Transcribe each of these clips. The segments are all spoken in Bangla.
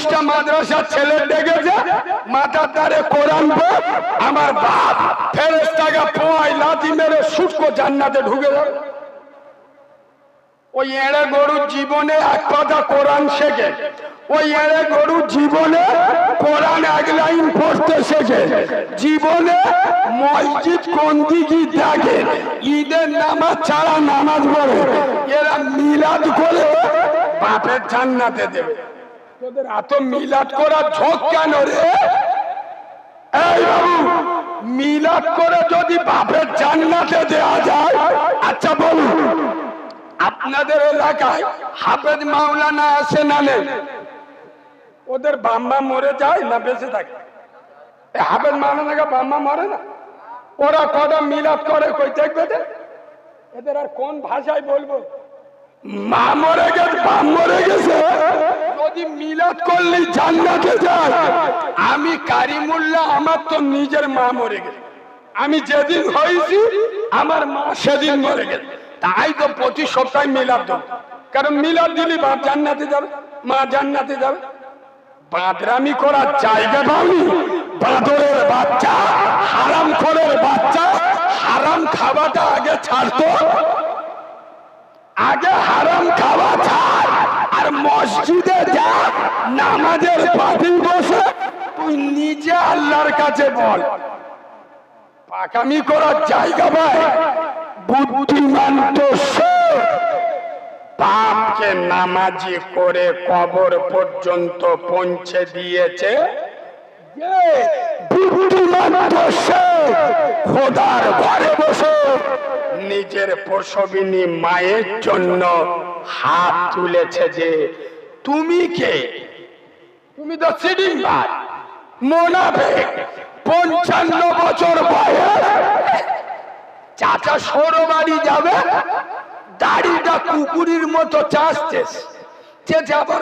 চল্লিশটা মাদ্রাসার ছেলে ডেকেছে মাথার দ্বারে কোরআন আমার বাপ ফেরেস্তাকে পোয়াই লাথি মেরে সুটকো জান্নাতে ঢুকে যাবে ওই এড়ে গরুর জীবনে এক কথা কোরআন শেখে, ওই এড়ে গরুর জীবনে কোরআন এক লাইন পড়তে শেখে, জীবনে মসজিদ কোন দিকে দেখে, ঈদের নামাজ ছাড়া নামাজ পড়ে, এরা মিলাদ করে বাপের জান্নাতে দেবে। তোদের এত মিলাদ ঝোঁক কেন রে? এই বাবু, মিলাদ করে যদি বাপের জান্নাতে যায় আচ্ছা বলুন, আপনাদের এলাকায় হাফেজ মাওলানা আছে না নেই? ওদের বাম্মা মরে যায় না বেঁচে থাকে? হাফেজ মাওলানাকে বাম্মা মরে না? ওরা কটা মিলাদ করে কই দেখবে? এদের আর কোন ভাষায় বলব? মা মরে গেছে যদি মিলাদ করলি জান্নাতে যায়। আমি কারিমুল্লাহ, আমার তো নিজের মা মরে গেছে। আমি যেদিন হয়েছি, আমার মা সেদিন মরে গেছে। তাই তো প্রতি সপ্তাহে মিলাদ দেব। কারণ মিলাদ দিলি বাপ জান্নাতে যাবে, মা জান্নাতে যাবে। বাদরামি করার জায়গা পাওনি। বাদরের বাচ্চা, হারাম খোরের বাচ্চা, হারাম খাওয়াটা আগে ছাড়তো। আগে হারাম খাওয়া ছাড়। নামাজের পাতি বসে, তুই নিজে আল্লাহর কাছে বল। পাকামি করার জায়গা পায়। বুদ্ধিমান তো সে। বাপকে নামাজি করে কবর পর্যন্ত পৌঁছে দিয়েছে। খোদার ঘরে বসে, নিজের প্রসবিনী মায়ের জন্য হাত তুলেছে যে, তুমি কে? তুমি তো সিডিং ভাই মোনাফে পঞ্চান্ন বছর বয়স চাচা সরো বাড়ি যাবে, দাড়িটা কুকুরির মতো চাষতেস চেঁচে আবার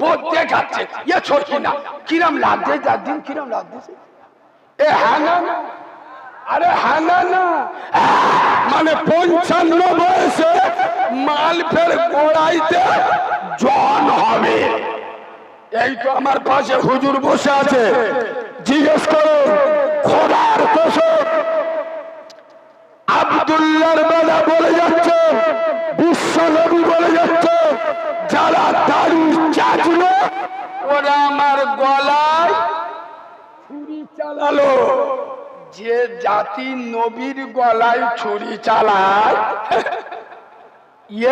বোধ দেখাচ্ছে। ইয়ে ছোটি না কিরম লাগছে? যার দিন কিরম লাগতেছে এ হ্যাঁ। আরে হ্যাঁ না। মানে পঞ্চান্ন বয়সে মাল ফের গোড়াইতে এই তো আমার পাশে হুজুর বসে আছে জিজ্ঞেস করো, খোদার কসম, আবদুল্লাহর বেলা বলে যাচ্ছে, বিশ্ব নবী বলে যাচ্ছে, যারা দাড়ি চাচলো, ওরা আমার গলায় ছুরি চালালো যে জাতি নবীর গলায় ছুরি চালায়,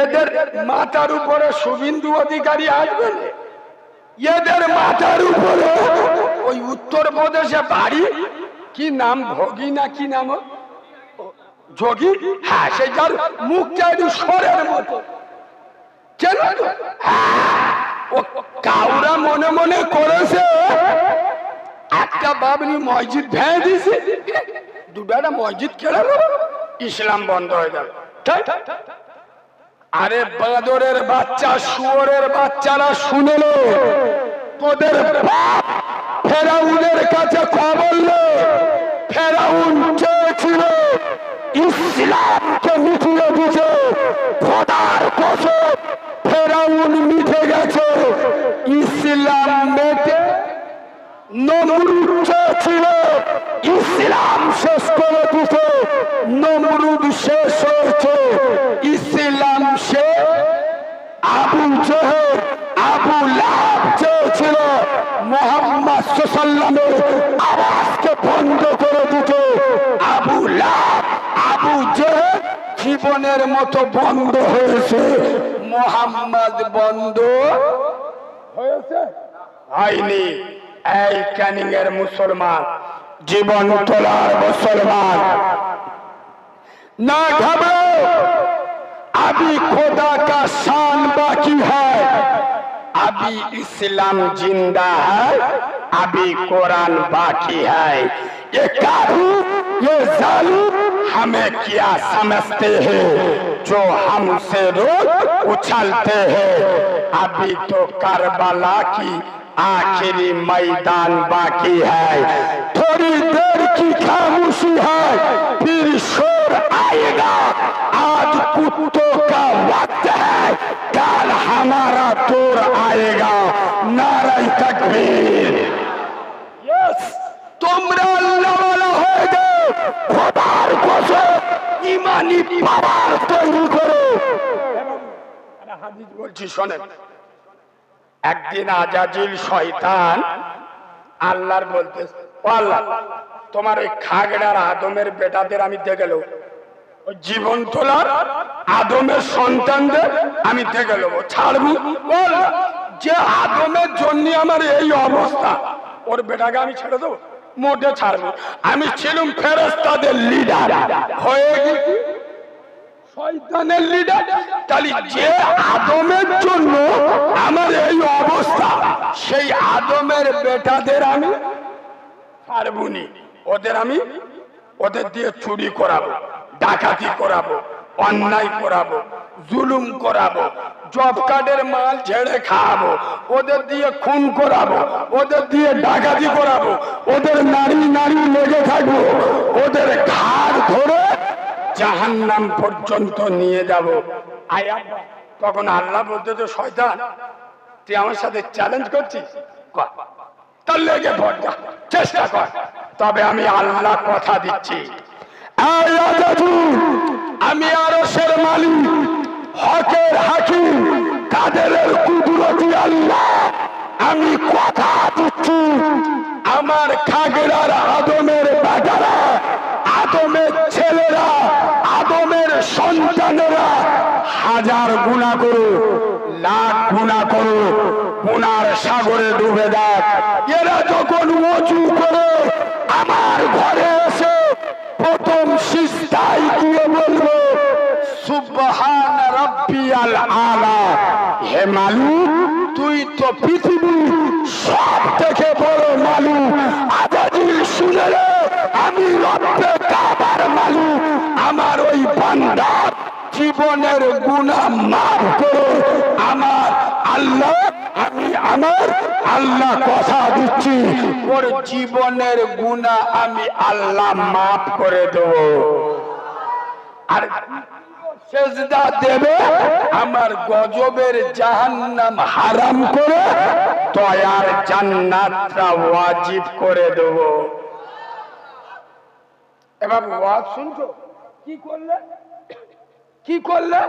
এদের মাথার উপরে শুভিন্দু অধিকারী আসবে না? এদের মাথার উপরে ওই উত্তর প্রদেশে বাড়ি। কি নাম? ভোগী না কি নাম? যোগী হ্যাঁ সে যার মুখটা একটু সরের মতো। কেন? হ্যাঁ, ও কাউরা মনে মনে করেছে একটা বাবনি মসজিদ ভেঙে দিয়েছে। দুটো একটা মসজিদ কেড়ালো ইসলাম বন্ধ হয়ে গেল? আরে বাঁদরের বাচ্চা, শুয়োরের বাচ্চারা শুনেলো। তোদের বাপ ফেরাউনের কাছে খবর ফেরাউন চেয়েছিল, ইসলামকে মিটিয়ে দিতে। খোদার কসম, ফেরাউন মিটে গেছে। ইসলাম মেটে নমরুদ ইসলাম। শেষ করে দিতে নমরুদ শেষ হয়েছে ইসলাম সে আবু জেহেল আবু লাভ চেয়েছিল মোহাম্মদ সাল্লামের আওয়াজকে বন্ধ করে দিতে। আবু লাভ আবু জেহেল জীবনের মতো বন্ধ হয়েছে। মোহাম্মদ বন্ধ হয়েছে? হয়নি। এই ক্যানিং এর মুসলমান জীবন তোলার মুসলমান না ঘাবড়ো अभी खुदा का शान बाकी है अभी इस्लाम जिंदा है अभी कुरान बाकी है ये काफी ये जालिम हमें क्या समझते हैं जो हमसे रोज उछलते हैं अभी तो करबला की आखिरी मैदान बाकी है थोड़ी देर की खामोशी है फिर शोर आएगा आज कुत्तों का वक्त है काल हमारा तोर आएगा नाराय तकबीर Yes! তোমরা আল্লাহওয়ালা হয়ে যাও খোদার কসম ইমানি পাওয়ার তৈরি করো হাদিস বলছি শোনেন একদিন আজাজিল শয়তান আল্লাহর বলতে "ও আল্লাহ তোমার ওই খাগড়ার আদমের বেটাদের আমি দেখে ওই জীবন তোলার আদমের সন্তানদের আমি দেখে ছাড়বো? আল্লাহ, যে আদমের জন্য আমার এই অবস্থা ওর বেটাকে আমি ছেড়ে দেবো? মোটে ছাড়বো। আমি ছিলাম ফেরেস্তাদের লিডার হয়ে গেছি। শয়তানের লিডার তাহলে যে আদমের জন্য আমার এই অবস্থা, সেই আদমের বেটাদের আমি ছাড়বুনি। ওদের আমি ওদের দিয়ে চুরি করাবো, ডাকাতি করাবো, অন্যায় করাবো, জুলুম করাবো, জব কার্ডের মাল ঝেড়ে খাওয়াবো, ওদের দিয়ে খুন করাবো, ওদের দিয়ে ডাকাতি করাবো, ওদের নারী নারী লেগে থাকব, ওদের ঘাড় ধরে জাহান্নাম পর্যন্ত নিয়ে যাব। আয়া তখন আল্লাহ বলতে তো শয়তান। তুই আমার সাথে চ্যালেঞ্জ করছিস? চেষ্টা কর। তবে আমি আল্লাহ কথা দিচ্ছি। আমি আরশের মালিক, হকের হাকিম, কাদেরের কুদরতি আল্লাহ। আমি কথা দিচ্ছি, আমার খাগড়ার আদমের আদমের আদমের সন্তানেরা হাজার গুণা করো লাখ গুণা করো গুনার সাগরে ডুবে দেখ এরা যখন উঁচু করে আমার ঘরে এসে প্রথম সিস্তায় গিয়ে বলব, সুবহান রাব্বিয়াল আলা। হে মালিক, তুই তো পৃথিবী সব থেকে বড় মালিক। আজাদিল শুনে আমি রব্বে কাবার মালিক। আমার ওই বান্দার জীবনের গুণা মাফ করে আমার আল্লাহ, আমি আমার আল্লাহ কথা দিচ্ছি। ওর জীবনের গুণা আমি আল্লাহ মাফ করে দেবো। আর সেজদা দেবে, আমার গজবের জাহান্নাম হারাম করে তয়ার জান্নাতটা ওয়াজিব করে দেব। এবার ওয়াজ শুনছো? কি করলে? কি করলে?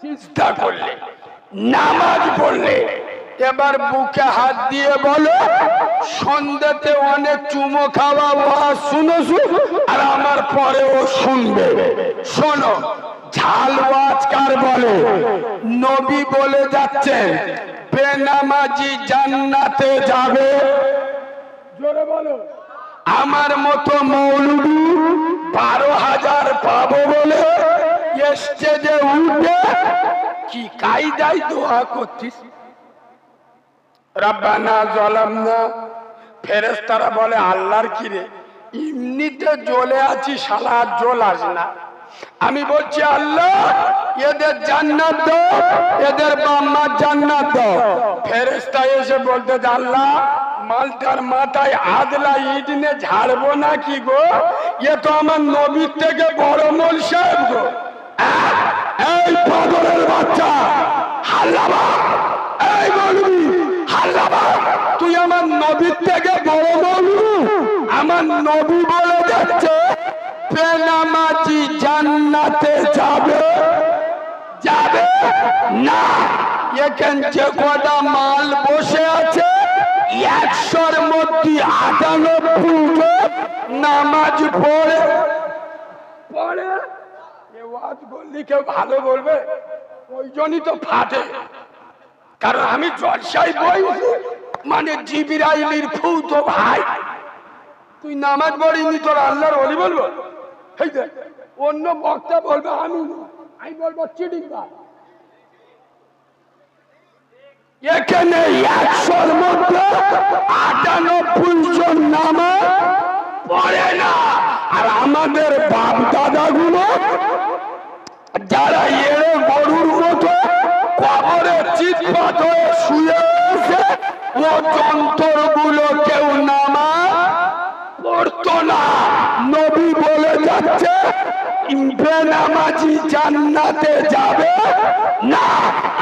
সিজদা করলে। নামাজ পড়লে। এবার বুকে হাত দিয়ে বলো, সন্ধ্যাতে অনেক চুমো খাওয়া ওয়াজ শুনো, আর আমার পরেও শুনবে। শোনো, ঝাল ওয়াজ কার বলে? নবী বলে যাচ্ছেন, বেনামাজি জান্নাতে যাবে। জোরে বলো। আমার মতো মৌলবি বারো হাজার পাবো বলে স্টেজে উঠে। কি কায়দায় দোয়া করছিস? রাব্বানা জলামনা। ফেরেস্তারা বলে আল্লাহর কি রে? এমনিতে জ্বলে আছি আর জল আসে না। আমি বলছি আল্লাহ এদের জান্নাত দাও এদের বাম্মার জান্নাত দাও। ফেরেস্তা এসে বলতে যে, আল্লাহ মালটার মাথায় আদলা ইট নিয়ে ঝাড়বো না কি গো? এ তো আমার নবীর থেকে বড় মোল সাহেব গো। এই পাগলের বাচ্চা, হাল্লাবা। এই তুই আমার নবীর থেকে বড় বলবি আমার নবী বলে যাচ্ছে পেনামাজি জান্নাতে যাবে? যাবে? না। এখান যে কটা মাল বসে আছে একশোর মধ্যে আটানব্বই নামাজ পড়ে পড়ে ওয়াজ বললি কেউ ভালো বলবে? ওই জন্যই তো ফাটে। কারণ আমি জলসাই বই মানে জিবিরাইলির ফু তো ভাই। তুই নামাজ পড়িনি তোর আল্লাহর অলি বলব? এই দেখ, অন্য বক্তা বলবে আমি। আমি বলব চিডিং একশোর কবরে চিৎপাত হয়ে শুয়ে আছে ও যন্ত্রগুলো কেউ নামা পড়তো না। নবী বলে যাচ্ছে জান্নাতে যাবে না।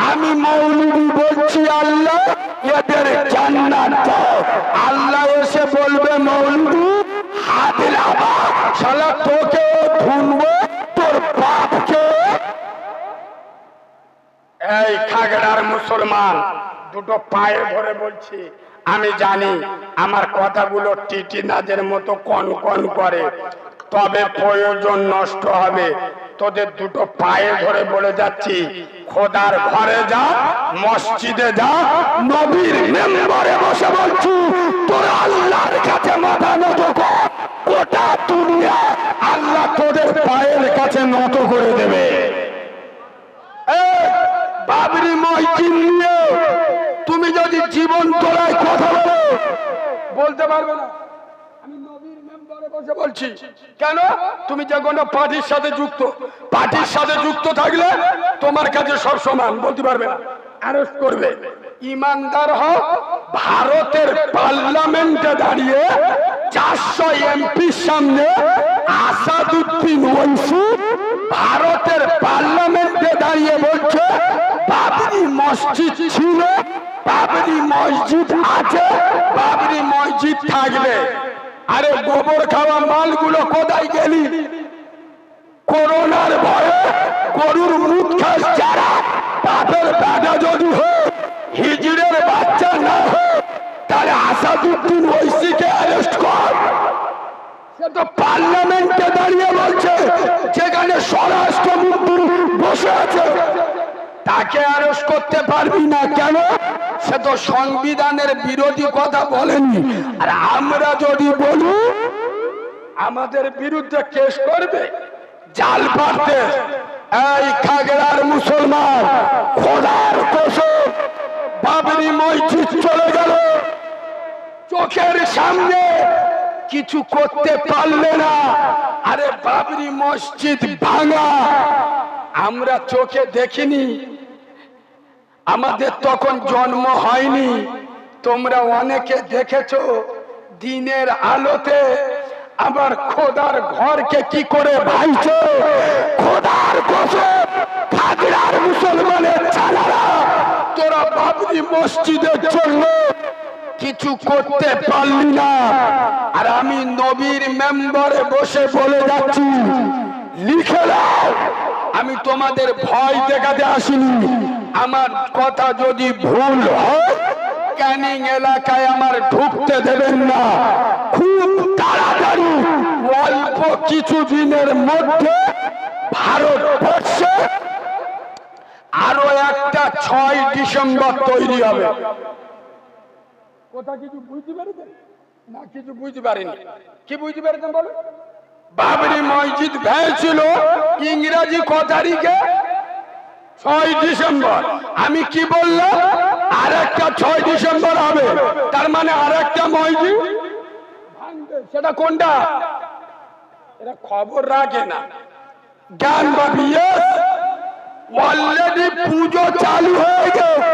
আমি মৌলবি বলছি, আল্লাহ, এদের জান্নাত আল্লাহ এসে বলবে, মৌলবি, হাত শালা তোকে ধুনবো, তোর বাপকে। এই মুসলমান, দুটো পায়ে ধরে বলছি, আমি জানি আমার কথাগুলো টিটি নাজের মতো কন কন করে, তবে প্রয়োজন নষ্ট হবে। তোদের দুটো পায়ে ধরে বলে যাচ্ছি, খোদার ঘরে যা, মসজিদে যা, নবীর মেম্বারে বসে বলছি, তোর আল্লাহর কাছে মাথা নত কর, গোটা দুনিয়া আল্লাহ তোদের পায়ের কাছে নত করে দেবে। বাবরি মসজিদ নিয়ে তুমি যদি জীবন তোলায় কথা বলো, বলতে পারবে না। বলছি, কেন? তুমি যে কোনো পার্টির সাথে যুক্ত, পার্টির সাথে যুক্ত থাকলে তোমার কাছে সব সমান, বলতে পারবে না। অ্যারেস্ট করবে। ইমানদার হও, ভারতের পার্লামেন্টে দাঁড়িয়ে চারশো এমপির সামনে আসাদুদ্দিন ওয়াইসি ভারতের পার্লামেন্টে দাঁড়িয়ে বলছে, বাবরি মসজিদ ছিল বাবরি মসজিদ আছে, বাবরি মসজিদ থাকবে। আরে গোবর খাওয়া মালগুলো কোথায় গেলি? করোনার ভয়ে গরুর মুখ খাস যারা, বাপের বেটা যদি হোক হিজড়ের বাচ্চা না হোক তাহলে আসাদুদ্দিন ঐশীকে অ্যারেস্ট কর। পার্লামেন্টে দাঁড়িয়ে বলছে, যেখানে স্বরাষ্ট্রমন্ত্রী বসে আছে, তাকে অ্যারেস্ট করতে পারবি না কেন? সে তো সংবিধানের বিরোধী কথা বলেনি। আর আমরা যদি বলি, আমাদের বিরুদ্ধে কেস করবে, জাল পারতে এই খাগড়ার মুসলমান, খোদার কসম, বাবরি মসজিদ চলে গেল। চোখের সামনে কিছু করতে পারলে না। আরে বাবরি মসজিদ ভাঙা। আমরা চোখে দেখিনি। আমাদের তখন জন্ম হয়নি। তোমরা অনেকে দেখেছ দিনের আলোতে আবার খোদার ঘরকে কি করে ভাইছো খোদার কসম মুসলমানের তোরা বাবরি মসজিদের জন্য কিছু করতে পারলি না। আর আমি নবীর মেম্বারে বসে বলে যাচ্ছি, লিখে দাও আমি তোমাদের ভয় দেখাতে আসিনি। আমার কথা যদি ভুল হয়, ক্যানিং এলাকায় আমার ঢুকতে দেবেন না। খুব তাড়াতাড়ি অল্প কিছু দিনের মধ্যে ভারতবর্ষে আরও একটা ছয় ডিসেম্বর তৈরি হবে। কথা কিছু বুঝতে পেরেছেন? না কিছু বুঝতে পারিনি। কি বুঝতে পেরেছেন বলো বাবরি মসজিদ ভেঙেছিল ইংরেজি ক তারিখে ছয় ডিসেম্বর। আমি কি বললাম? আর একটা ছয় ডিসেম্বর হবে। তার মানে আর একটা মসজিদ সেটা কোনটা? এরা খবর রাখে না। জ্ঞান বাবি অলরেডি পুজো চালু হয়ে গেছে।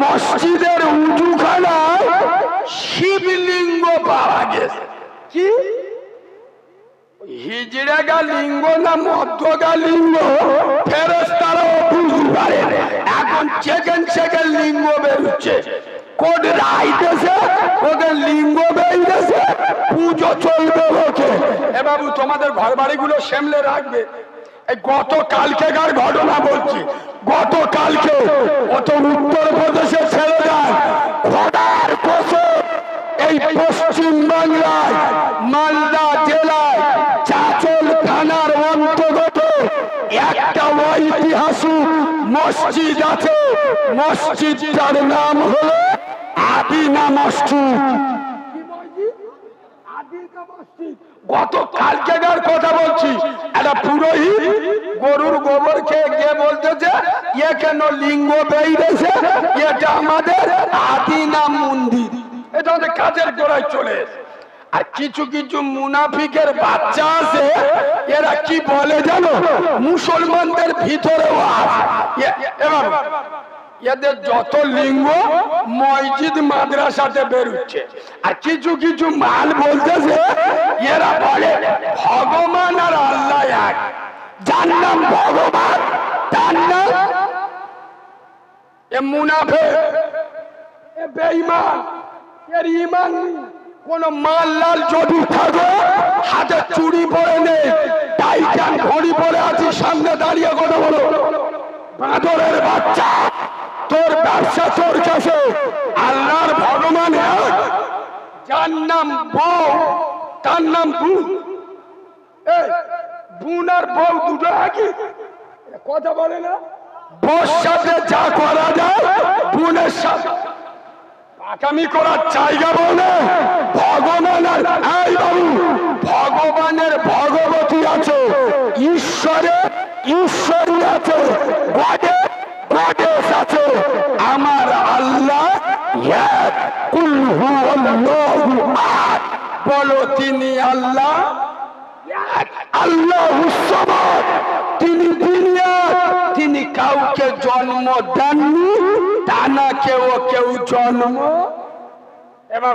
মসজিদের উঁচুখানায় শিবলিঙ্গ পাওয়া গেছে। কি? হিজড়াগা লিঙ্গ না লিঙ্গ? বুঝতে পারে এখন সেকেন্ড সেকেন্ড লিঙ্গ বেরোচ্ছে। কোন রাইতেছে ওদের লিঙ্গ বেরিয়েছে পুজো চলবে ওকে এ বাবু তোমাদের ঘর বাড়িগুলো সামলে রাখবে। গত কালকেকার ঘটনা বলছি? গত কালকে অত উত্তর প্রদেশে ছেড়ে দেয় খোদার কসম, এই পশ্চিম বাংলায় মালদা জেলায়, চাচল থানার অন্তর্গত একটা ঐতিহাসিক মসজিদ আছে। মসজিদটার নাম হলো আদিনা মসজিদ। কথা একটা পুরোহিত গরুর গোবর খেয়ে বলতেছে কেন লিঙ্গ আমাদের মন্দির। এটা। আর কিছু কিছু মুনাফিকের বাচ্চা আছে, এরা কি বলে জানো? মুসলমানদের এবার এদের যত লিঙ্গ মসজিদ, মাদ্রাসাতে বেরোচ্ছে। আর কিছু কিছু মাল বলতেছে, এরা বলে, ভগবান আর আল্লাহ এক। নাম ভগবান নাম এ মুনাফে। এ বেঈমান, এর ইমান। কোন মাল লাল যদি থাকে, হাতে চুরি পরে নেই টাইটান ঘড়ি পরে আছি, সামনে দাঁড়িয়ে কথা বলো। বাঁদরের বাচ্চা, তোর ব্যবসা তোর কাছে। আল্লাহর ভগবান যার নাম বউ, তার নাম বুন। বুন আর বউ দুটো একই? কথা বলে না। বউর সাথে যা করা যায়, বোনের সাথে। আগামী করার জায়গা বলে ভগবানের এই বাবু ভগবানের ভগবতী আছে ঈশ্বরে ঈশ্বরী আছে গডে গডেস আছে আমার আল্লাহ এক কুল হুয়াল্লাহু আহাদ বলো তিনি আল্লাহ? আল্লাহ তিনি দুনিয়া তিনি কাউকে জন্ম দেননি তা না কেউ কেউ জন্ম এবার